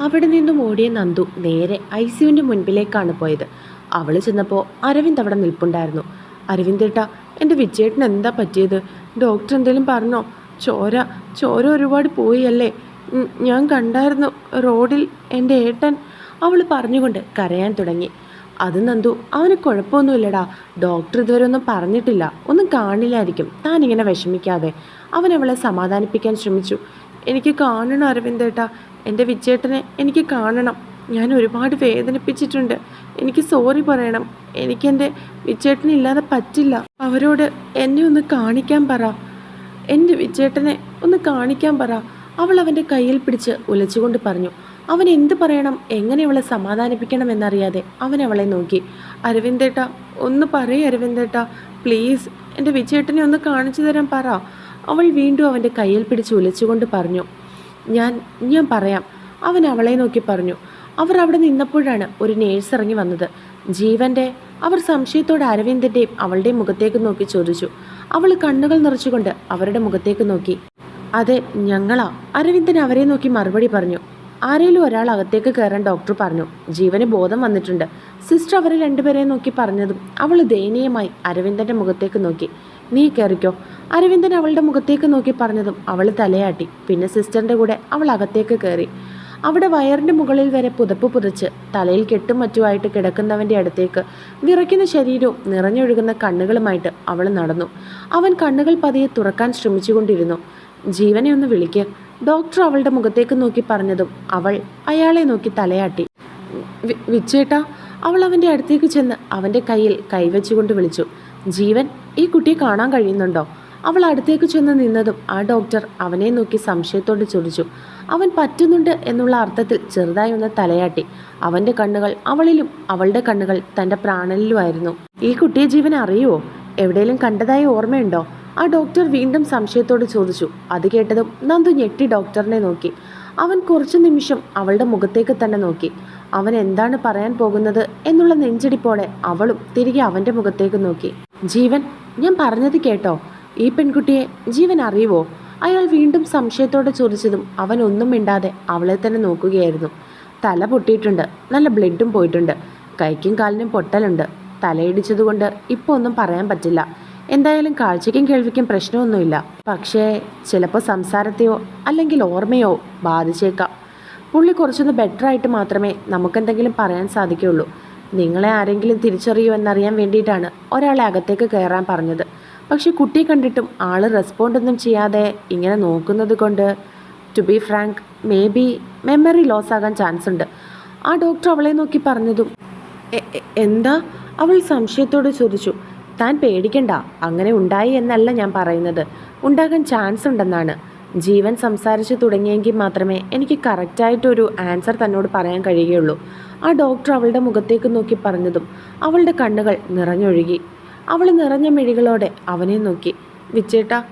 അവിടെ നിന്നും ഓടിയ നന്ദു നേരെ ഐ സിയുവിന്റെ മുൻപിലേക്കാണ് പോയത്. അവൾ ചെന്നപ്പോൾ അരവിന്ദ് അവിടെ നിൽപ്പുണ്ടായിരുന്നു. അരവിന്ദേട്ടാ എന്റെ വിജയേട്ടന് എന്താ പറ്റിയത്? ഡോക്ടർ എന്തെങ്കിലും പറഞ്ഞോ? ചോര ചോര ഒരുപാട് പോയി അല്ലേ ഞാൻ കണ്ടായിരുന്നു റോഡിൽ എന്റെ ഏട്ടൻ അവൾ പറഞ്ഞുകൊണ്ട് കരയാൻ തുടങ്ങി. അത് നന്ദു അവന് കുഴപ്പമൊന്നുമില്ലടാ. ഡോക്ടർ ഇതുവരെ ഒന്നും പറഞ്ഞിട്ടില്ല. ഒന്നും കാണില്ലായിരിക്കും. താൻ ഇങ്ങനെ വിഷമിക്കാതെ. അവൻ അവളെ സമാധാനിപ്പിക്കാൻ ശ്രമിച്ചു. എനിക്ക് കാണണം അരവിന്ദേട്ടാ എന്റെ വിജയേട്ടനെ എനിക്ക് കാണണം. ഞാൻ ഒരുപാട് വേദനിപ്പിച്ചിട്ടുണ്ട്. എനിക്ക് സോറി പറയണം. എനിക്കെന്റെ വിജയേട്ടനില്ലാതെ പറ്റില്ല. അവരോട് എന്നെ ഒന്ന് കാണിക്കാൻ പറ. എന്റെ വിജയേട്ടനെ ഒന്ന് കാണിക്കാൻ പറ. അവൾ അവന്റെ കയ്യിൽ പിടിച്ച് ഉലച്ചുകൊണ്ട് പറഞ്ഞു അവൻ എന്ത് പറയണം? എങ്ങനെ അവളെ സമാധാനിപ്പിക്കണം എന്നറിയാതെ? അവൻ അവളെ നോക്കി. അരവിന്ദേട്ട ഒന്ന് പറയ് അരവിന്ദേട്ട. പ്ലീസ് എന്റെ വിജയേട്ടനെ ഒന്ന് കാണിച്ചു തരാൻ പറ. അവൾ വീണ്ടും അവന്റെ കയ്യിൽ പിടിച്ച് ഉലച്ചുകൊണ്ട് പറഞ്ഞു. ഞാൻ ഞാൻ പറയാം. അവൻ അവളെ നോക്കി പറഞ്ഞു. അവർ അവിടെ നിന്നപ്പോഴാണ് ഒരു നേഴ്സ് ഇറങ്ങി വന്നത്. ജീവന്റെ അവർ സംശയത്തോടെ അരവിന്ദന്റെയും അവളുടെയും മുഖത്തേക്ക് നോക്കി ചോദിച്ചു. അവൾ കണ്ണുകൾ നിറച്ചുകൊണ്ട് അവരുടെ മുഖത്തേക്ക് നോക്കി. അതെ ഞങ്ങളാ. അരവിന്ദൻ അവരെ നോക്കി മറുപടി പറഞ്ഞു. ആരേലും ഒരാൾ അകത്തേക്ക് കയറാൻ ഡോക്ടർ പറഞ്ഞു. ജീവന് ബോധം വന്നിട്ടുണ്ട്. സിസ്റ്റർ അവരെ രണ്ടുപേരെ നോക്കി പറഞ്ഞതും അവൾ ദയനീയമായി അരവിന്ദന്റെ മുഖത്തേക്ക് നോക്കി. നീ കയറിക്കോ അരവിന്ദൻ അവളുടെ മുഖത്തേക്ക് നോക്കി പറഞ്ഞതും അവൾ തലയാട്ടി. പിന്നെ സിസ്റ്ററിന്റെ കൂടെ അവൾ അകത്തേക്ക് കയറി അവിടെ വയറിന്റെ മുകളിൽ വരെ പുതപ്പ് പുതച്ച് തലയിൽ കെട്ടും മറ്റുമായിട്ട് കിടക്കുന്നവന്റെ അടുത്തേക്ക് വിറയ്ക്കുന്ന ശരീരവും നിറഞ്ഞൊഴുകുന്ന കണ്ണുകളുമായിട്ട് അവൾ നടന്നു. അവൻ കണ്ണുകൾ പതിയെ തുറക്കാൻ ശ്രമിച്ചുകൊണ്ടിരുന്നു. ജീവനെ ഒന്ന് വിളിക്ക്. ഡോക്ടർ അവളുടെ മുഖത്തേക്ക് നോക്കി പറഞ്ഞതും അവൾ അയാളെ നോക്കി തലയാട്ടി. വിച്ചേട്ടാ. അവൾ അവന്റെ അടുത്തേക്ക് ചെന്ന് അവന്റെ കയ്യിൽ കൈവച്ചുകൊണ്ട് വിളിച്ചു. ജീവൻ ഈ കുട്ടിയെ കാണാൻ കഴിയുന്നുണ്ടോ? അവൾ അടുത്തേക്ക് ചെന്ന് നിന്നതും ആ ഡോക്ടർ അവനെ നോക്കി സംശയത്തോട് ചോദിച്ചു. അവൻ പറ്റുന്നുണ്ട് എന്നുള്ള അർത്ഥത്തിൽ ചെറുതായി ഒന്ന് തലയാട്ടി. അവന്റെ കണ്ണുകൾ അവളിലും അവളുടെ കണ്ണുകൾ തന്റെ പ്രാണനിലുമായിരുന്നു. ഈ കുട്ടിയെ ജീവൻ അറിയുമോ എവിടെയെങ്കിലും കണ്ടതായി ഓർമ്മയുണ്ടോ? ആ ഡോക്ടർ വീണ്ടും സംശയത്തോട് ചോദിച്ചു. അത് കേട്ടതും നന്ദു ഞെട്ടി ഡോക്ടറിനെ നോക്കി. അവൻ കുറച്ചു നിമിഷം അവളുടെ മുഖത്തേക്ക് തന്നെ നോക്കി. അവൻ എന്താണ് പറയാൻ പോകുന്നത് എന്നുള്ള നെഞ്ചിടിപ്പോടെ അവളും തിരികെ അവന്റെ മുഖത്തേക്ക് നോക്കി. ജീവൻ ഞാൻ പറഞ്ഞത് കേട്ടോ. ഈ പെൺകുട്ടിയെ ജീവൻ അറിയുവോ? അയാൾ വീണ്ടും സംശയത്തോടെ ചോദിച്ചതും അവൻ ഒന്നും മിണ്ടാതെ അവളെ തന്നെ നോക്കുകയായിരുന്നു. തല പൊട്ടിയിട്ടുണ്ട്. നല്ല ബ്ലഡും പോയിട്ടുണ്ട്. കൈക്കും കാലിനും പൊട്ടലുണ്ട്. തലയിടിച്ചതുകൊണ്ട് ഇപ്പോൾ ഒന്നും പറയാൻ പറ്റില്ല. എന്തായാലും കാഴ്ചയ്ക്കും കേൾവിക്കും പ്രശ്നമൊന്നുമില്ല. പക്ഷേ ചിലപ്പോൾ സംസാരത്തെയോ അല്ലെങ്കിൽ ഓർമ്മയോ ബാധിച്ചേക്കാം. പുള്ളി കുറച്ചൊന്ന് ബെറ്റർ ആയിട്ട് മാത്രമേ നമുക്കെന്തെങ്കിലും പറയാൻ സാധിക്കുകയുള്ളൂ. നിങ്ങളെ ആരെങ്കിലും തിരിച്ചറിയൂ എന്നറിയാൻ വേണ്ടിയിട്ടാണ് ഒരാളെ അകത്തേക്ക് കയറാൻ പറഞ്ഞത്. പക്ഷേ കുട്ടിയെ കണ്ടിട്ടും ആൾ റെസ്പോണ്ടൊന്നും ചെയ്യാതെ ഇങ്ങനെ നോക്കുന്നത് കൊണ്ട് to be frank maybe memory loss ആകാൻ ചാൻസ് ഉണ്ട്. ആ ഡോക്ടർ അവളെ നോക്കി പറഞ്ഞതും "എ- എ- എന്താ? അവൾ സംശയത്തോട് ചോദിച്ചു താൻ പേടിക്കണ്ട അങ്ങനെ ഉണ്ടായി എന്നല്ല ഞാൻ പറയുന്നത്. ഉണ്ടാകാൻ ചാൻസ് ഉണ്ടെന്നാണ്. ജീവൻ സംസാരിച്ചു തുടങ്ങിയെങ്കിൽ മാത്രമേ എനിക്ക് കറക്റ്റായിട്ടൊരു ആൻസർ തന്നോട് പറയാൻ കഴിയുകയുള്ളൂ. ആ ഡോക്ടർ അവളുടെ മുഖത്തേക്ക് നോക്കി പറഞ്ഞതും അവളുടെ കണ്ണുകൾ നിറഞ്ഞൊഴുകി. അവൾ നിറഞ്ഞ മിഴികളോടെ അവനെ നോക്കി. വിച്ചേട്ടാ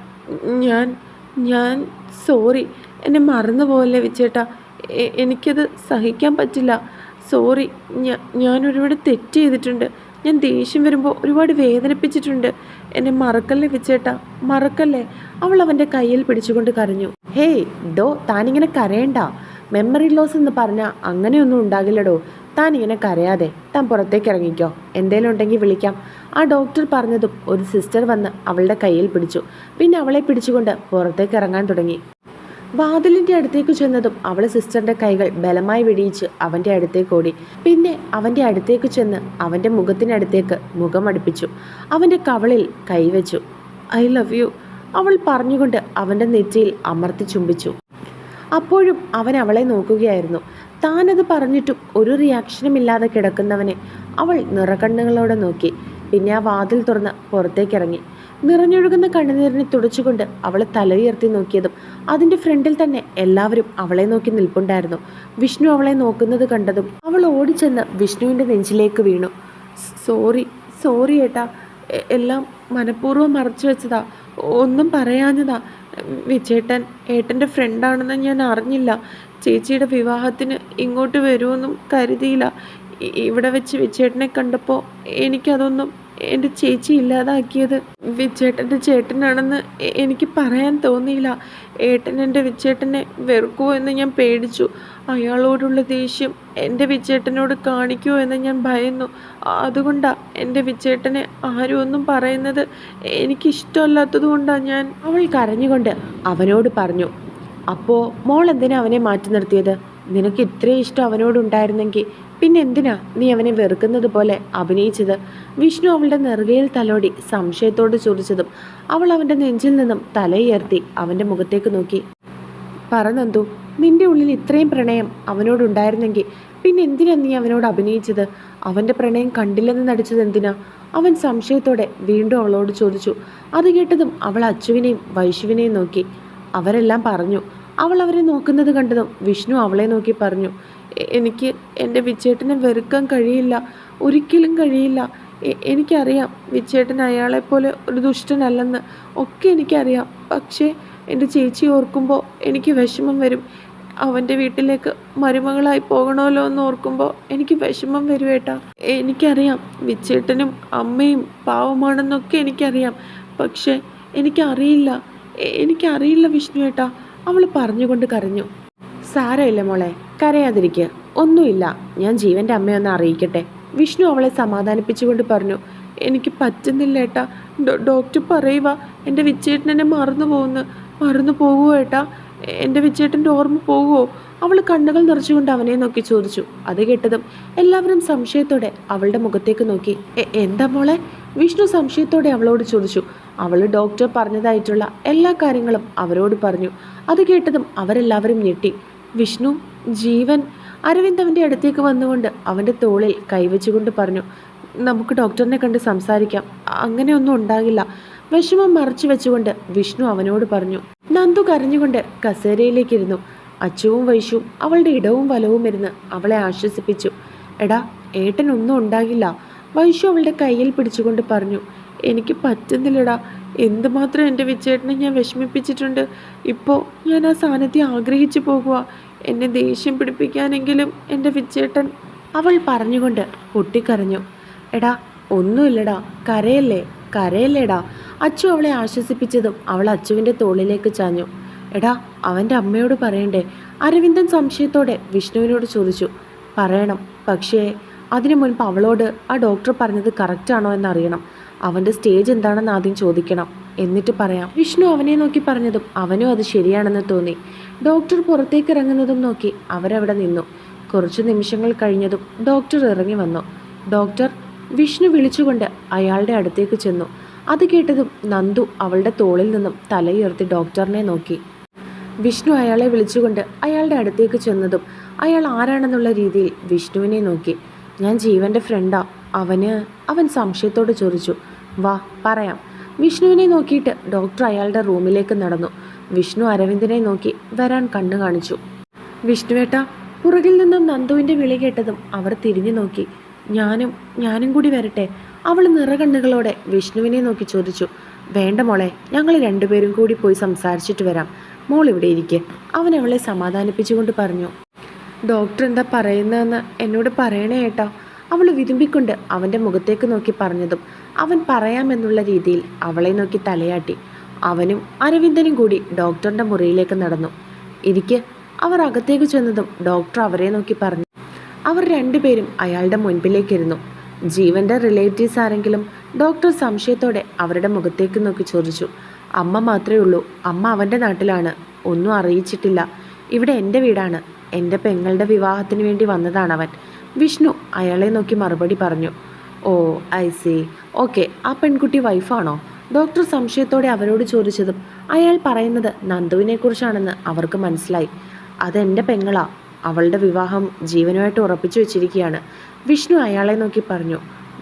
ഞാൻ ഞാൻ സോറി എന്നെ മറന്നുപോലെ വിച്ചേട്ടാ എനിക്കത് സഹിക്കാൻ പറ്റില്ല. സോറി ഞാൻ ഒരുപാട് തെറ്റ് ചെയ്തിട്ടുണ്ട്. ഞാൻ ദേഷ്യം വരുമ്പോൾ ഒരുപാട് വേദനിപ്പിച്ചിട്ടുണ്ട്. എന്നെ മറക്കല്ലേ വെച്ചേട്ടാ മറക്കല്ലേ? അവൾ അവന്റെ കയ്യിൽ പിടിച്ചുകൊണ്ട് കരഞ്ഞു. ഹേയ് ഡോ താനിങ്ങനെ കരയണ്ട. മെമ്മറി ലോസ് എന്ന് പറഞ്ഞാൽ അങ്ങനെയൊന്നും ഉണ്ടാകില്ലടോ. താൻ ഇങ്ങനെ കരയാതെ. താൻ പുറത്തേക്ക് ഇറങ്ങിക്കോ. എന്തേലും ഉണ്ടെങ്കിൽ വിളിക്കാം. ആ ഡോക്ടർ പറഞ്ഞതും ഒരു സിസ്റ്റർ വന്ന് അവളുടെ കയ്യിൽ പിടിച്ചു. പിന്നെ അവളെ പിടിച്ചുകൊണ്ട് പുറത്തേക്ക് ഇറങ്ങാൻ തുടങ്ങി. വാതിലിന്റെ അടുത്തേക്ക് ചെന്നതും അവൾ സിസ്റ്ററിന്റെ കൈകൾ ബലമായി വെടിയിച്ച് അവന്റെ അടുത്തേക്ക് ഓടി. പിന്നെ അവന്റെ അടുത്തേക്ക് ചെന്ന് അവന്റെ മുഖത്തിനടുത്തേക്ക് മുഖമടുപ്പിച്ചു. അവന്റെ കവളിൽ കൈവച്ചു. ഐ ലവ് യു അവൾ പറഞ്ഞുകൊണ്ട് അവന്റെ നെറ്റിയിൽ അമർത്തി ചുംബിച്ചു. അപ്പോഴും അവൻ അവളെ നോക്കുകയായിരുന്നു. താനത് പറഞ്ഞിട്ടും ഒരു റിയാക്ഷനും ഇല്ലാതെ കിടക്കുന്നവനെ അവൾ നിറകണ്ണുകളോടെ നോക്കി. പിന്നെ ആ വാതിൽ തുറന്ന് പുറത്തേക്കിറങ്ങി. നിറഞ്ഞൊഴുകുന്ന കണ്ണുനീരിനെ തുടച്ചുകൊണ്ട് അവൾ തലയുയർത്തി നോക്കിയതും അതിന്റെ ഫ്രണ്ടിൽ തന്നെ എല്ലാവരും അവളെ നോക്കി നിൽപ്പുണ്ടായിരുന്നു. വിഷ്ണു അവളെ നോക്കുന്നത് കണ്ടതും അവൾ ഓടിച്ചെന്ന് വിഷ്ണുവിന്റെ നെഞ്ചിലേക്ക് വീണു. സോറി സോറി ഏട്ടാ. എല്ലാം മനഃപൂർവം മറച്ചു വെച്ചതാ. ഒന്നും പറയാഞ്ഞതാ. വിജേട്ടൻ ഏട്ടന്റെ ഫ്രണ്ടാണെന്ന് ഞാൻ അറിഞ്ഞില്ല. ചേച്ചിയുടെ വിവാഹത്തിന് ഇങ്ങോട്ട് വരുമെന്നും കരുതിയില്ല. ഇവിടെ വെച്ച് വിജേട്ടനെ കണ്ടപ്പോൾ എനിക്കതൊന്നും എന്റെ ചേച്ചി ഇല്ലാതാക്കിയത് വിച്ചേട്ടന്റെ ചേട്ടനാണെന്ന് എനിക്ക് പറയാൻ തോന്നിയില്ല. ഏട്ടൻ എന്റെ വിച്ചേട്ടനെ വെറുക്കുമോ എന്ന് ഞാൻ പേടിച്ചു. അയാളോടുള്ള ദേഷ്യം എന്റെ വിച്ചേട്ടനോട് കാണിക്കുമോ എന്ന് ഞാൻ ഭയന്നു. അതുകൊണ്ടാണ് എന്റെ വിച്ചേട്ടനെ ആരും ഒന്നും പറയുന്നത് എനിക്കിഷ്ടമല്ലാത്തത് കൊണ്ടാണ് ഞാൻ അവൾ കരഞ്ഞുകൊണ്ട് അവനോട് പറഞ്ഞു അപ്പോൾ മോൾ എന്തിനാ അവനെ മാറ്റി നിർത്തിയത്? നിനക്ക് ഇത്രയും ഇഷ്ടം അവനോടുണ്ടായിരുന്നെങ്കിൽ പിന്നെ എന്തിനാ നീ അവനെ വെറുക്കുന്നത് പോലെ അഭിനയിച്ചത്? വിഷ്ണു അവളുടെ നെറുകയിൽ തലോടി സംശയത്തോട് ചോദിച്ചതും അവൾ അവന്റെ നെഞ്ചിൽ നിന്നും തലയുയർത്തി അവന്റെ മുഖത്തേക്ക് നോക്കി. പറ നിന്റെ ഉള്ളിൽ ഇത്രയും പ്രണയം അവനോടുണ്ടായിരുന്നെങ്കിൽ പിന്നെ എന്തിനാ നീ അവനോട് അഭിനയിച്ചത്? അവന്റെ പ്രണയം കണ്ടില്ലെന്ന് നടിച്ചത് എന്തിനാ? അവൻ സംശയത്തോടെ വീണ്ടും അവളോട് ചോദിച്ചു. അത് കേട്ടതും അവൾ അച്ചുവിനെയും വൈശുവിനെയും നോക്കി. അവരെല്ലാം പറഞ്ഞു അവൾ അവരെ നോക്കുന്നത് കണ്ടതും വിഷ്ണു അവളെ നോക്കി പറഞ്ഞു എനിക്ക് എന്റെ വിച്ചേട്ടനെ വെറുക്കാൻ കഴിയില്ല ഒരിക്കലും കഴിയില്ല. എനിക്കറിയാം വിച്ചേട്ടൻ അയാളെപ്പോലെ ഒരു ദുഷ്ടനല്ലെന്ന് ഒക്കെ എനിക്കറിയാം. പക്ഷേ എന്റെ ചേച്ചി ഓർക്കുമ്പോൾ എനിക്ക് വിഷമം വരും. അവന്റെ വീട്ടിലേക്ക് മരുമകളായി പോകണമല്ലോ എന്ന് ഓർക്കുമ്പോൾ എനിക്ക് വിഷമം വരും ഏട്ടാ. എനിക്കറിയാം വിച്ചേട്ടനും അമ്മയും പാവമാണെന്നൊക്കെ എനിക്കറിയാം. പക്ഷേ എനിക്കറിയില്ല. എനിക്കറിയില്ല വിഷ്ണു ഏട്ടാ. അവൾ പറഞ്ഞുകൊണ്ട് കരഞ്ഞു. സാരമില്ല മോളെ കരയാതിരിക്കുക ഒന്നുമില്ല. ഞാൻ ജീവന്റെ അമ്മയൊന്ന് അറിയിക്കട്ടെ. വിഷ്ണു അവളെ സമാധാനിപ്പിച്ചുകൊണ്ട് പറഞ്ഞു. എനിക്ക് പറ്റുന്നില്ല ഏട്ടാ. ഡോക്ടർ പറയുക എന്റെ വിച്ചേട്ടൻ എന്നെ മറന്നു പോകുന്നു. മറന്നു പോകുമോ ഏട്ടാ? എന്റെ വിച്ചേട്ടന്റെ ഓർമ്മ പോകുമോ അവൾ കണ്ണുകൾ നിറച്ചുകൊണ്ട് അവനെ നോക്കി ചോദിച്ചു. അത് കേട്ടതും എല്ലാവരും സംശയത്തോടെ അവളുടെ മുഖത്തേക്ക് നോക്കി. എന്താ മോളെ? വിഷ്ണു സംശയത്തോടെ അവളോട് ചോദിച്ചു. അവൾ ഡോക്ടർ പറഞ്ഞതായിട്ടുള്ള എല്ലാ കാര്യങ്ങളും അവരോട് പറഞ്ഞു. അത് കേട്ടതും അവരെല്ലാവരും ഞെട്ടി. വിഷ്ണു ജീവൻ അരവിന്ദ് അവന്റെ അടുത്തേക്ക് വന്നുകൊണ്ട് അവന്റെ തോളിൽ കൈവച്ചുകൊണ്ട് പറഞ്ഞു നമുക്ക് ഡോക്ടറിനെ കണ്ട് സംസാരിക്കാം. അങ്ങനെയൊന്നും ഉണ്ടാകില്ല. വിഷമം മറച്ചു വെച്ചുകൊണ്ട് വിഷ്ണു അവനോട് പറഞ്ഞു നന്ദു കരഞ്ഞുകൊണ്ട് കസേരയിലേക്കിരുന്നു. അച്ചുവും വൈശുവും അവളുടെ ഇടവും വലവും ഇരുന്ന് അവളെ ആശ്വസിപ്പിച്ചു. എടാ ഏട്ടനൊന്നും ഉണ്ടാകില്ല. വൈശു അവളുടെ കയ്യിൽ പിടിച്ചുകൊണ്ട് പറഞ്ഞു എനിക്ക് പറ്റുന്നില്ലടാ. എന്തുമാത്രം എന്റെ വിച്ചേട്ടനെ ഞാൻ വിഷമിപ്പിച്ചിട്ടുണ്ട്. ഇപ്പോൾ ഞാൻ ആ സാന്നിധ്യം ആഗ്രഹിച്ചു പോകുക എന്നെ ദേഷ്യം പിടിപ്പിക്കാനെങ്കിലും എന്റെ വിച്ചേട്ടൻ അവൾ പറഞ്ഞുകൊണ്ട് പൊട്ടിക്കരഞ്ഞു. എടാ ഒന്നുമില്ലടാ. കരയല്ലേ? കരയല്ലേടാ. അച്ചു അവളെ ആശ്വസിപ്പിച്ചതും അവൾ അച്ചുവിന്റെ തോളിലേക്ക് ചാഞ്ഞു. എടാ അവന്റെ അമ്മയോട് പറയണ്ടേ? അരവിന്ദൻ സംശയത്തോടെ വിഷ്ണുവിനോട് ചോദിച്ചു. പറയണം. പക്ഷേ അതിനു മുൻപ് അവളോട് ആ ഡോക്ടർ പറഞ്ഞത് കറക്റ്റാണോ എന്നറിയണം. അവന്റെ സ്റ്റേജ് എന്താണെന്ന് ആദ്യം ചോദിക്കണം. എന്നിട്ട് പറയാം. വിഷ്ണു അവനെ നോക്കി പറഞ്ഞതും അവനും അത് ശരിയാണെന്ന് തോന്നി. ഡോക്ടർ പുറത്തേക്ക് ഇറങ്ങുന്നതും നോക്കി അവരവിടെ നിന്നു. കുറച്ച് നിമിഷങ്ങൾ കഴിഞ്ഞതും ഡോക്ടർ ഇറങ്ങി വന്നു. ഡോക്ടർ വിഷ്ണു വിളിച്ചുകൊണ്ട് അയാളുടെ അടുത്തേക്ക് ചെന്നു. അത് കേട്ടതും നന്ദു അവളുടെ തോളിൽ നിന്നും തലയുയർത്തി ഡോക്ടറിനെ നോക്കി. വിഷ്ണു അയാളെ വിളിച്ചുകൊണ്ട് അയാളുടെ അടുത്തേക്ക് ചെന്നതും അയാൾ ആരാണെന്നുള്ള രീതിയിൽ വിഷ്ണുവിനെ നോക്കി. ഞാൻ ജീവന്റെ ഫ്രണ്ടാ അവന് അവൻ സംശയത്തോട് ചോദിച്ചു വാ പറയാം. വിഷ്ണുവിനെ നോക്കിയിട്ട് ഡോക്ടർ അയാളുടെ റൂമിലേക്ക് നടന്നു. വിഷ്ണു അരവിന്ദനെ നോക്കി വരാൻ കണ്ണു കാണിച്ചു. വിഷ്ണുവേട്ട പുറകിൽ നിന്നും നന്ദുവിന്റെ വിളി കേട്ടതും അവർ തിരിഞ്ഞു നോക്കി. ഞാനും ഞാനും കൂടി വരട്ടെ? അവൾ നിറകണ്ണുകളോടെ വിഷ്ണുവിനെ നോക്കി ചോദിച്ചു. വേണ്ട മോളെ ഞങ്ങൾ രണ്ടുപേരും കൂടി പോയി സംസാരിച്ചിട്ട് വരാം. മോൾ ഇവിടെ ഇരിക്കെ. അവൻ അവളെ സമാധാനിപ്പിച്ചുകൊണ്ട് പറഞ്ഞു. ഡോക്ടർ എന്താ പറയുന്നതെന്ന് എന്നോട് പറയണേ ഏട്ടാ. അവൾ വിതുമ്പിക്കൊണ്ട് അവന്റെ മുഖത്തേക്ക് നോക്കി പറഞ്ഞതും അവൻ പറയാമെന്നുള്ള രീതിയിൽ അവളെ നോക്കി തലയാട്ടി. അവനും അരവിന്ദനും കൂടി ഡോക്ടറിന്റെ മുറിയിലേക്ക് നടന്നു. ഇരിക്ക് അവർ അകത്തേക്ക് ചെന്നതും ഡോക്ടർ അവരെ നോക്കി പറഞ്ഞു. അവർ രണ്ടുപേരും അയാളുടെ മുൻപിലേക്കിരുന്നു. ജീവന്റെ റിലേറ്റീവ്സ് ആരെങ്കിലും ഡോക്ടർ സംശയത്തോടെ അവരുടെ മുഖത്തേക്ക് നോക്കി ചോദിച്ചു. അമ്മ മാത്രമേ ഉള്ളൂ. അമ്മ അവന്റെ നാട്ടിലാണ്. ഒന്നും അറിയിച്ചിട്ടില്ല. ഇവിടെ എന്റെ വീടാണ്. എന്റെ പെങ്ങളുടെ വിവാഹത്തിന് വേണ്ടി വന്നതാണ് അവൻ വിഷ്ണു അയാളെ നോക്കി മറുപടി പറഞ്ഞു. ഓ ഐ സി. ഓക്കെ ആ പെൺകുട്ടി വൈഫാണോ? ഡോക്ടർ സംശയത്തോടെ അവരോട് ചോദിച്ചതും അയാൾ പറയുന്നത് നന്ദുവിനെക്കുറിച്ചാണെന്ന് അവർക്ക് മനസ്സിലായി. അതെന്റെ പെങ്ങളാ. അവളുടെ വിവാഹം ജീവനുമായിട്ട് ഉറപ്പിച്ചു വെച്ചിരിക്കുകയാണ്. വിഷ്ണു അയാളെ നോക്കി പറഞ്ഞു.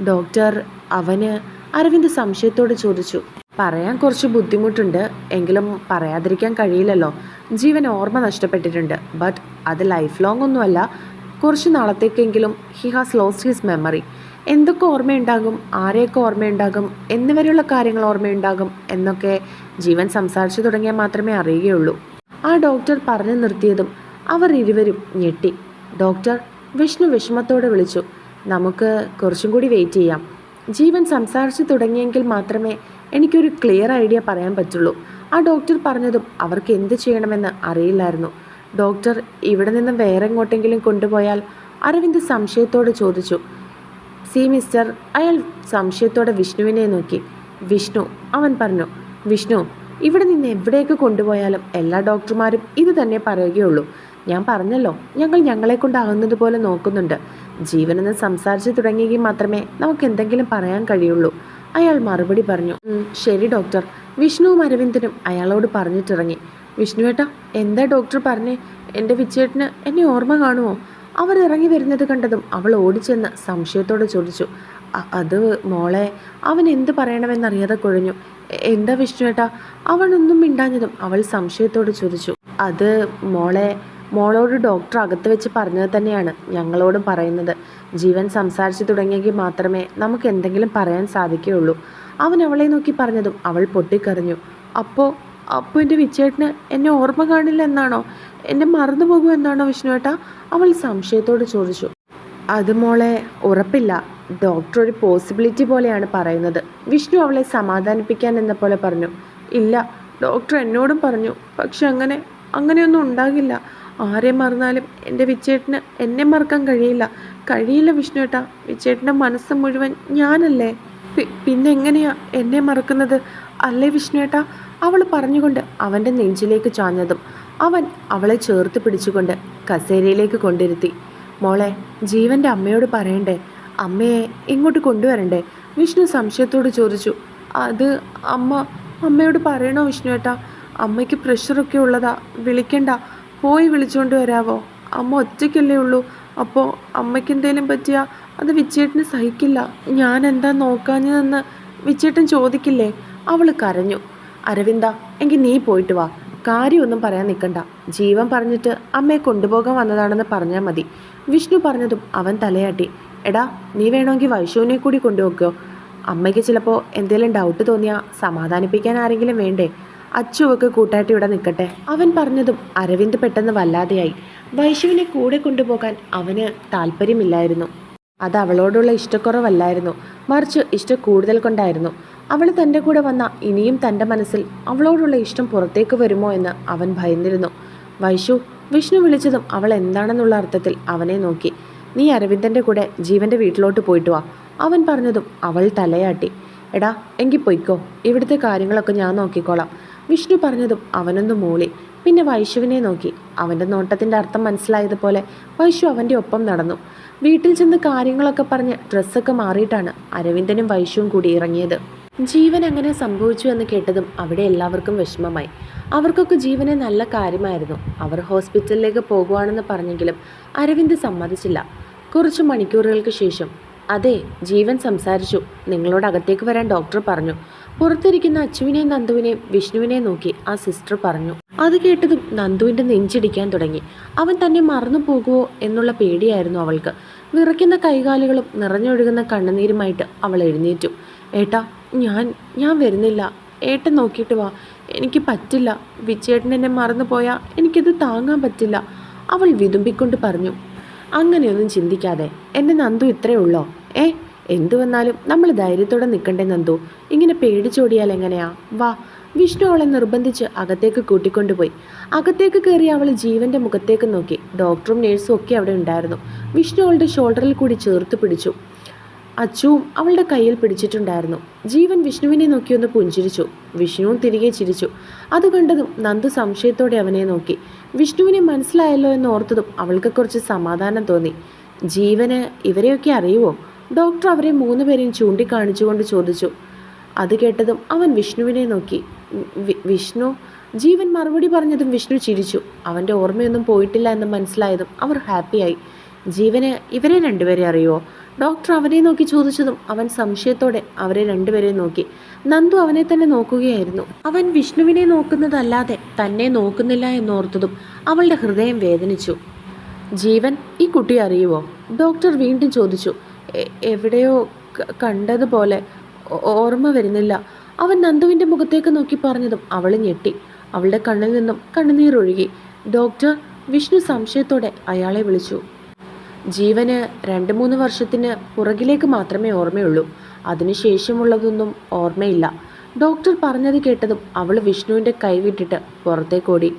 ഡോക്ടർ അവന് അരവിന്ദ് സംശയത്തോട് ചോദിച്ചു. പറയാൻ കുറച്ച് ബുദ്ധിമുട്ടുണ്ട്. എങ്കിലും പറയാതിരിക്കാൻ കഴിയില്ലല്ലോ. ജീവൻ ഓർമ്മ നഷ്ടപ്പെട്ടിട്ടുണ്ട്. ബട്ട് അത് ലൈഫ് ലോങ് ഒന്നുമല്ല. കുറച്ച് നാളത്തേക്കെങ്കിലും he has lost his memory എന്തൊക്കെ ഓർമ്മയുണ്ടാകും? ആരെയൊക്കെ ഓർമ്മയുണ്ടാകും? എന്നിവരെയുള്ള കാര്യങ്ങൾ ഓർമ്മയുണ്ടാകും? എന്നൊക്കെ ജീവൻ സംസാരിച്ചു തുടങ്ങിയാൽ മാത്രമേ അറിയുകയുള്ളൂ. ആ ഡോക്ടർ പറഞ്ഞു നിർത്തിയതും അവർ ഇരുവരും ഞെട്ടി. ഡോക്ടർ വിഷ്ണു വിഷമത്തോടെ വിളിച്ചു. നമുക്ക് കുറച്ചും കൂടി വെയിറ്റ് ചെയ്യാം. ജീവൻ സംസാരിച്ചു തുടങ്ങിയെങ്കിൽ മാത്രമേ എനിക്കൊരു ക്ലിയർ ഐഡിയ പറയാൻ പറ്റുള്ളൂ. ആ ഡോക്ടർ പറഞ്ഞതും അവർക്ക് എന്ത് ചെയ്യണമെന്ന് അറിയില്ലായിരുന്നു. ഡോക്ടർ ഇവിടെ നിന്ന് വേറെ എങ്ങോട്ടെങ്കിലും കൊണ്ടുപോയാൽ അരവിന്ദ് സംശയത്തോടെ ചോദിച്ചു. സി മിസ്റ്റർ അയാൾ സംശയത്തോടെ വിഷ്ണുവിനെ നോക്കി. വിഷ്ണു അവൻ പറഞ്ഞു വിഷ്ണു ഇവിടെ നിന്ന് എവിടേക്ക് കൊണ്ടുപോയാലും എല്ലാ ഡോക്ടർമാരും ഇത് തന്നെ പറയുകയുള്ളൂ. ഞാൻ പറഞ്ഞല്ലോ ഞങ്ങൾ ഞങ്ങളെ കൊണ്ടാകുന്നത് പോലെ നോക്കുന്നുണ്ട്. ജീവനെന്ന് സംസാരിച്ചു തുടങ്ങിയെങ്കിൽ മാത്രമേ നമുക്ക് എന്തെങ്കിലും പറയാൻ കഴിയുള്ളൂ. അയാൾ മറുപടി പറഞ്ഞു ശരി ഡോക്ടർ. വിഷ്ണുവും അരവിന്ദനും അയാളോട് പറഞ്ഞിട്ടിറങ്ങി. വിഷ്ണുവേട്ടാ എന്താ ഡോക്ടർ പറഞ്ഞേ? എന്റെ വിച്ചേട്ടന് എന്നെ ഓർമ്മ കാണുമോ? അവർ ഇറങ്ങി വരുന്നത് കണ്ടതും അവൾ ഓടിച്ചെന്ന് സംശയത്തോടെ ചോദിച്ചു. അത് മോളെ അവൻ എന്ത് പറയണമെന്നറിയാതെ കുഴഞ്ഞു. "എ- എന്താ വിഷ്ണുവേട്ടാ? അവനൊന്നും മിണ്ടാഞ്ഞതും അവൾ സംശയത്തോട് ചോദിച്ചു. അത് മോളെ മോളോട് ഡോക്ടർ അകത്ത് വെച്ച് പറഞ്ഞത് തന്നെയാണ് ഞങ്ങളോടും പറയുന്നത്. ജീവൻ സംസാരിച്ചു തുടങ്ങിയെങ്കിൽ മാത്രമേ നമുക്ക് എന്തെങ്കിലും പറയാൻ സാധിക്കുകയുള്ളൂ. അവൻ അവളെ നോക്കി പറഞ്ഞതും അവൾ പൊട്ടിക്കറിഞ്ഞു അപ്പോൾ അപ്പോൾ എന്റെ വിച്ചേട്ടന് എന്നെ ഓർമ്മ കാണില്ല എന്നാണോ? എന്നെ മറന്നു പോകുമെന്നാണോ വിഷ്ണുവേട്ടാ? അവൾ സംശയത്തോട് ചോദിച്ചു. അത് മോളെ ഉറപ്പില്ല. ഡോക്ടർ ഒരു പോസിബിലിറ്റി പോലെയാണ് പറയുന്നത്. വിഷ്ണു അവളെ സമാധാനിപ്പിക്കാൻ എന്ന പോലെ പറഞ്ഞു. ഇല്ല ഡോക്ടർ എന്നോടും പറഞ്ഞു. പക്ഷെ അങ്ങനെ അങ്ങനെയൊന്നും ഉണ്ടാകില്ല. ആരെ മറന്നാലും എന്റെ വിച്ചേട്ടന് എന്നെ മറക്കാൻ കഴിയില്ല. കഴിയില്ല വിഷ്ണുവേട്ടാ. വിച്ചേട്ടന്റെ മനസ്സ് മുഴുവൻ ഞാനല്ലേ? പിന്നെങ്ങനെയാ എന്നെ മറക്കുന്നത്? അല്ലേ വിഷ്ണുവേട്ടാ? അവൾ പറഞ്ഞുകൊണ്ട് അവന്റെ നെഞ്ചിലേക്ക് ചാഞ്ഞതും അവൻ അവളെ ചേർത്ത് പിടിച്ചുകൊണ്ട് കസേരയിലേക്ക് കൊണ്ടിരുത്തി. മോളെ ജീവന്റെ അമ്മയോട് പറയണ്ടേ? അമ്മയെ ഇങ്ങോട്ട് കൊണ്ടുവരണ്ടേ? വിഷ്ണു സംശയത്തോട് ചോദിച്ചു. അത് അമ്മ അമ്മയോട് പറയണോ വിഷ്ണു ഏട്ടാ അമ്മയ്ക്ക് പ്രഷറൊക്കെ ഉള്ളതാ. വിളിക്കണ്ട. പോയി വിളിച്ചുകൊണ്ട് വരാവോ? അമ്മ ഒറ്റയ്ക്കല്ലേ ഉള്ളൂ. അപ്പോൾ അമ്മയ്ക്ക് എന്തേലും പറ്റിയാ അത് വിച്ചേട്ടന് സഹിക്കില്ല. ഞാൻ എന്താ നോക്കാഞ്ഞതെന്ന് വിച്ചേട്ടൻ ചോദിക്കില്ലേ? അവൾ കരഞ്ഞു. അരവിന്ദ എങ്കിൽ നീ പോയിട്ട് വാ. കാര്യമൊന്നും പറയാൻ നിൽക്കണ്ട ജീവൻ പറഞ്ഞിട്ട് അമ്മയെ കൊണ്ടുപോകാൻ വന്നതാണെന്ന് പറഞ്ഞാൽ മതി. വിഷ്ണു പറഞ്ഞതും അവൻ തലയാട്ടി. എടാ നീ വേണമെങ്കിൽ വൈഷുവിനെ കൂടി കൊണ്ടുപോക്കോ. അമ്മയ്ക്ക് ചിലപ്പോൾ എന്തെങ്കിലും ഡൗട്ട് തോന്നിയാൽ സമാധാനിപ്പിക്കാൻ ആരെങ്കിലും വേണ്ടേ? അച്ചുവൊക്കെ കൂട്ടായിട്ട് ഇവിടെ നിൽക്കട്ടെ അവൻ പറഞ്ഞതും അരവിന്ദ് പെട്ടെന്ന് വല്ലാതെയായി. വൈഷുവിനെ കൂടെ കൊണ്ടുപോകാൻ അവന് താല്പര്യമില്ലായിരുന്നു. അത് അവളോടുള്ള ഇഷ്ടക്കുറവല്ലായിരുന്നു. മറിച്ച് ഇഷ്ടം കൂടുതൽ കൊണ്ടായിരുന്നു. അവൾ തന്റെ കൂടെ വന്ന ഇനിയും തന്റെ മനസ്സിൽ അവളോടുള്ള ഇഷ്ടം പുറത്തേക്ക് വരുമോ എന്ന് അവൻ ഭയന്നിരുന്നു. വൈഷു വിഷ്ണു വിളിച്ചതും അവൾ എന്താണെന്നുള്ള അർത്ഥത്തിൽ അവനെ നോക്കി. നീ അരവിന്ദന്റെ കൂടെ ജീവന്റെ വീട്ടിലോട്ട് പോയിട്ട് വാ അവൻ പറഞ്ഞതും അവൾ തലയാട്ടി. എടാ എങ്കിൽ പൊയ്ക്കോ. ഇവിടുത്തെ കാര്യങ്ങളൊക്കെ ഞാൻ നോക്കിക്കോളാം. വിഷ്ണു പറഞ്ഞതും അവനൊന്ന് മൂളി. പിന്നെ വൈഷുവിനെ നോക്കി. അവന്റെ നോട്ടത്തിന്റെ അർത്ഥം മനസ്സിലായതുപോലെ വൈഷു അവന്റെ ഒപ്പം നടന്നു. വീട്ടിൽ ചെന്ന് കാര്യങ്ങളൊക്കെ പറഞ്ഞ് ഡ്രസ്സൊക്കെ മാറിയിട്ടാണ് അരവിന്ദനും വൈഷുവും കൂടി ഇറങ്ങിയത്. ജീവൻ അങ്ങനെ സംഭവിച്ചു എന്ന് കേട്ടതും അവിടെ എല്ലാവർക്കും വിഷമമായി. അവർക്കൊക്കെ ജീവനെ നല്ല കാര്യമായിരുന്നു. അവർ ഹോസ്പിറ്റലിലേക്ക് പോകുവാണെന്ന് പറഞ്ഞെങ്കിലും അരവിന്ദ് സമ്മതിച്ചില്ല. കുറച്ച് മണിക്കൂറുകൾക്ക് ശേഷം അതെ ജീവൻ സംസാരിച്ചു. നിങ്ങളോട് അകത്തേക്ക് വരാൻ ഡോക്ടർ പറഞ്ഞു. പുറത്തിരിക്കുന്ന അച്ചുവിനെയും നന്ദുവിനെയും വിഷ്ണുവിനെയും നോക്കി ആ സിസ്റ്റർ പറഞ്ഞു. അത് കേട്ടതും നന്ദുവിന്റെ നെഞ്ചിടിക്കാൻ തുടങ്ങി. അവൻ തന്നെ മറന്നു പോകുമോ എന്നുള്ള പേടിയായിരുന്നു അവൾക്ക്. വിറയ്ക്കുന്ന കൈകാലുകളും നിറഞ്ഞൊഴുകുന്ന കണ്ണുനീരുമായിട്ട് അവൾ എഴുന്നേറ്റു. ഏട്ടാ ഞാൻ ഞാൻ വരുന്നില്ല. ഏട്ടൻ നോക്കിയിട്ട് വാ. എനിക്ക് പറ്റില്ല. വിച്ചേട്ടൻ എന്നെ മറന്നു പോയാൽ എനിക്കത് താങ്ങാൻ പറ്റില്ല. അവൾ വിതുമ്പിക്കൊണ്ട് പറഞ്ഞു. അങ്ങനെയൊന്നും ചിന്തിക്കാതെ. എന്റെ നന്ദു ഇത്രയേ ഉള്ളോ? ഏ എന്തു വന്നാലും നമ്മൾ ധൈര്യത്തോടെ നിൽക്കണ്ടേ നന്ദു. ഇങ്ങനെ പേടിച്ചോടിയാൽ എങ്ങനെയാ? വാ. വിഷ്ണു അവളെ നിർബന്ധിച്ച് അകത്തേക്ക് കൂട്ടിക്കൊണ്ടുപോയി. അകത്തേക്ക് കയറി അവൾ ജീവന്റെ മുഖത്തേക്ക് നോക്കി. ഡോക്ടറും നേഴ്സും ഒക്കെ അവിടെ ഉണ്ടായിരുന്നു. വിഷ്ണു അവളുടെ ഷോൾഡറിൽ കൂടി ചേർത്ത് പിടിച്ചു. അച്ചുവും അവളുടെ കയ്യിൽ പിടിച്ചിട്ടുണ്ടായിരുന്നു. ജീവൻ വിഷ്ണുവിനെ നോക്കി ഒന്ന് പുഞ്ചിരിച്ചു. വിഷ്ണുവും തിരികെ ചിരിച്ചു. അത് കണ്ടതും നന്ദു സംശയത്തോടെ അവനെ നോക്കി. വിഷ്ണുവിനെ മനസ്സിലായല്ലോ എന്ന് ഓർത്തതും അവൾക്ക് കുറച്ച് സമാധാനം തോന്നി. ജീവന് ഇവരെയൊക്കെ അറിയുമോ ഡോക്ടർ അവരെ മൂന്നുപേരെയും ചൂണ്ടിക്കാണിച്ചുകൊണ്ട് ചോദിച്ചു. അത് കേട്ടതും അവൻ വിഷ്ണുവിനെ നോക്കി. വിഷ്ണു? ജീവൻ മറുപടി പറഞ്ഞതും വിഷ്ണു ചിരിച്ചു. അവന്റെ ഓർമ്മയൊന്നും പോയിട്ടില്ല എന്ന് മനസ്സിലായതും അവർ ഹാപ്പിയായി. ജീവന് ഇവരെ രണ്ടുപേരെ അറിയുമോ ഡോക്ടർ അവനെ നോക്കി ചോദിച്ചതും അവൻ സംശയത്തോടെ അവരെ രണ്ടുപേരെ നോക്കി. നന്ദു അവനെ തന്നെ നോക്കുകയായിരുന്നു. അവൻ വിഷ്ണുവിനെ നോക്കുന്നതല്ലാതെ തന്നെ നോക്കുന്നില്ല എന്നോർത്തതും അവളുടെ ഹൃദയം വേദനിച്ചു. ജീവൻ ഈ കുട്ടി അറിയുമോ ഡോക്ടർ വീണ്ടും ചോദിച്ചു. എവിടെയോ കണ്ടതുപോലെ ഓർമ്മ വരുന്നില്ല. അവൻ നന്ദുവിന്റെ മുഖത്തേക്ക് നോക്കി പറഞ്ഞതും അവൾ ഞെട്ടി. അവളുടെ കണ്ണിൽ നിന്നും കണ്ണുനീരൊഴുകി. ഡോക്ടർ വിഷ്ണു സംശയത്തോടെ അയാളെ വിളിച്ചു. ജീവന് രണ്ട് മൂന്ന് വർഷത്തിന് പുറകിലേക്ക് മാത്രമേ ഓർമ്മയുള്ളൂ. അതിനുശേഷമുള്ളതൊന്നും ഓർമ്മയില്ല. ഡോക്ടർ പറഞ്ഞത് കേട്ടതും അവൾ വിഷ്ണുവിന്റെ കൈവിട്ടിട്ട് പുറത്തേക്കോടി